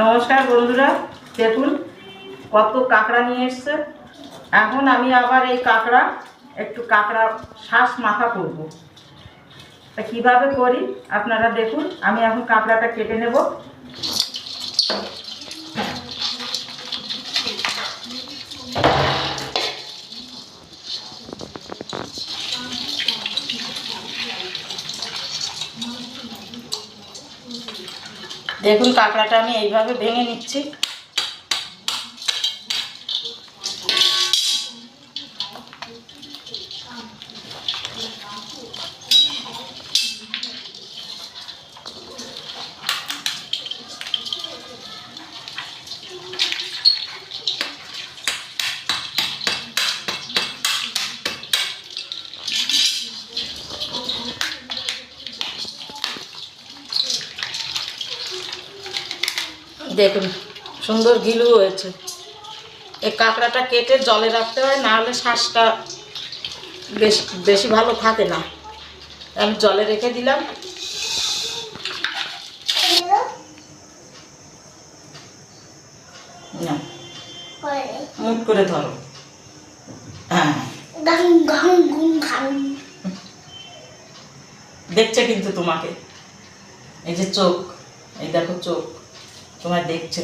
নমস্কার বন্ধুরা, দেখুন কত কাঁকড়া নিয়ে এসছে। এখন আমি আবার এই কাঁকড়া, একটু কাঁকড়া শ্বাস মাখা করব। তা কীভাবে করি? আপনারা দেখুন, আমি এখন কাঁকড়াটা কেটে নেব। দেখুন কাঁকড়াটা আমি এইভাবে ভেঙে নিচ্ছি। দেখুন সুন্দর গিলু হয়েছে। এই কাঁকড়াটা কেটে জলে রাখতে হয় না হলে শ্বাসটা বেশ বেশি ভালো থাকে না। আমি জলে রেখে দিলাম। মুট করে ধরো। হ্যাঁ। দেখছে কিন্তু তোমাকে। এই যে চোখ এই দেখো চোখ। তোমায় দেখছে।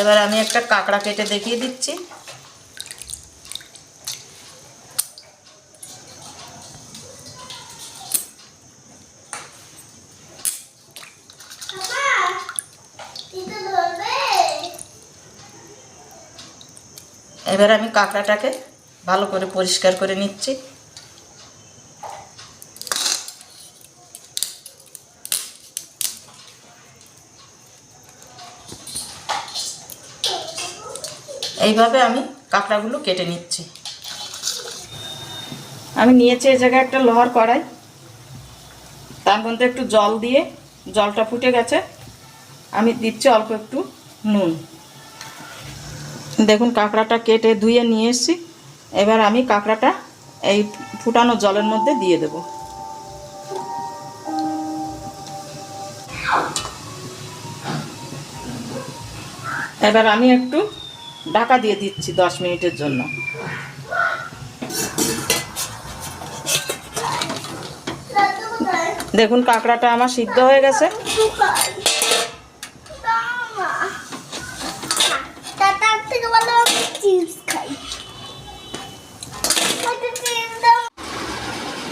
এবার আমি একটা কাঁকড়া কেটে দেখিয়ে দিচ্ছি। এবার আমি কাঁকড়াটাকে ভালো করে পরিষ্কার করে নিচ্ছি। এইভাবে আমি কাঁকড়াগুলো কেটে নিচ্ছি। আমি নিয়েছি এই জায়গায় একটা লোহার কড়াই। তার মধ্যে একটু জল দিয়ে জলটা ফুটে গেছে। আমি দিচ্ছি অল্প একটু নুন। দেখুন কাঁকড়াটা কেটে ধুয়ে নিয়ে এসেছি। এবার আমি কাঁকড়াটা এই ফুটানো জলের মধ্যে দিয়ে দেব। এবার আমি একটু ঢাকা দিয়ে দিচ্ছি দশ মিনিটের জন্য। দেখুন কাঁকড়াটা আমার সিদ্ধ হয়ে গেছে।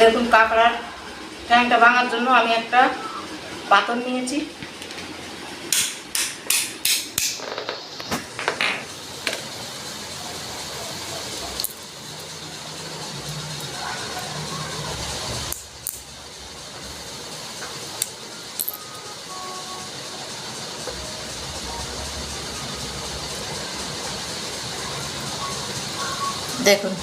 দেখুন কাঁকড়ার ট্যাংটা ভাঙার জন্য আমি একটা পাথর নিয়েছি। দেখুন।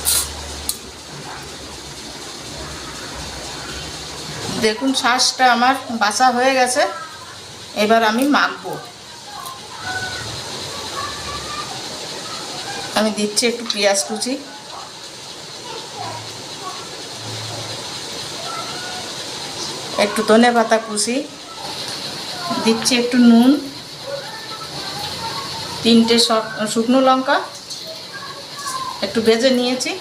দেখুন শ্বাসটা আমার বাসা হয়ে গেছে, এবার আমি মাখবো। আমি দিচ্ছি একটু পেঁয়াজ কুচি। একটু ধনে পাতা কুচি। দিচ্ছি একটু নুন। তিনটে শুকনো লঙ্কা। একটু ভেজে নিয়েছি।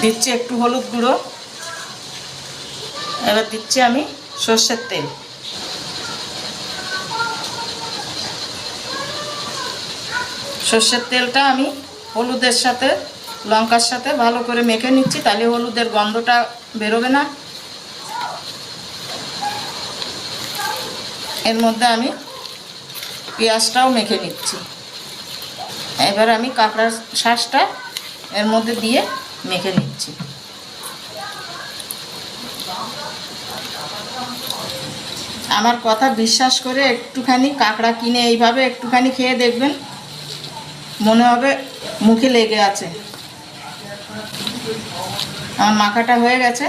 দিচ্ছি একটু হলুদ গুঁড়ো। এবার দিচ্ছি আমি সর্ষের তেল। সর্ষের তেলটা আমি হলুদের সাথে, লঙ্কার সাথে ভালো করে মেখে নিচ্ছি, তাহলে হলুদের গন্ধটা বেরোবে না। এর মধ্যে আমি পেঁয়াজটাও মেখে নিচ্ছি। এবার আমি কাঁকড়ার শ্বাসটা এর মধ্যে দিয়ে মেখে নিচ্ছি। আমার কথা বিশ্বাস করে একটুখানি কাঁকড়া কিনে এইভাবে একটুখানি খেয়ে দেখবেন, মনে হবে মুখে লেগে আছে। আমার মাখাটা হয়ে গেছে।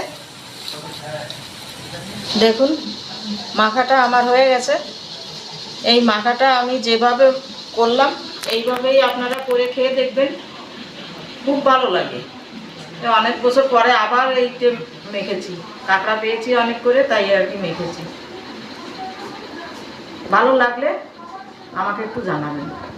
দেখুন, মাখাটা আমার হয়ে গেছে। এই মাখাটা আমি যেভাবে করলাম, এইভাবেই আপনারা করে খেয়ে দেখবেন। খুব ভালো লাগে। অনেক বছর পরে আবার এই যে মেখেছি। কাঁকড়া পেয়েছি অনেক করে, তাই আর কি মেখেছি। ভালো লাগলে আমাকে একটু জানাবেন।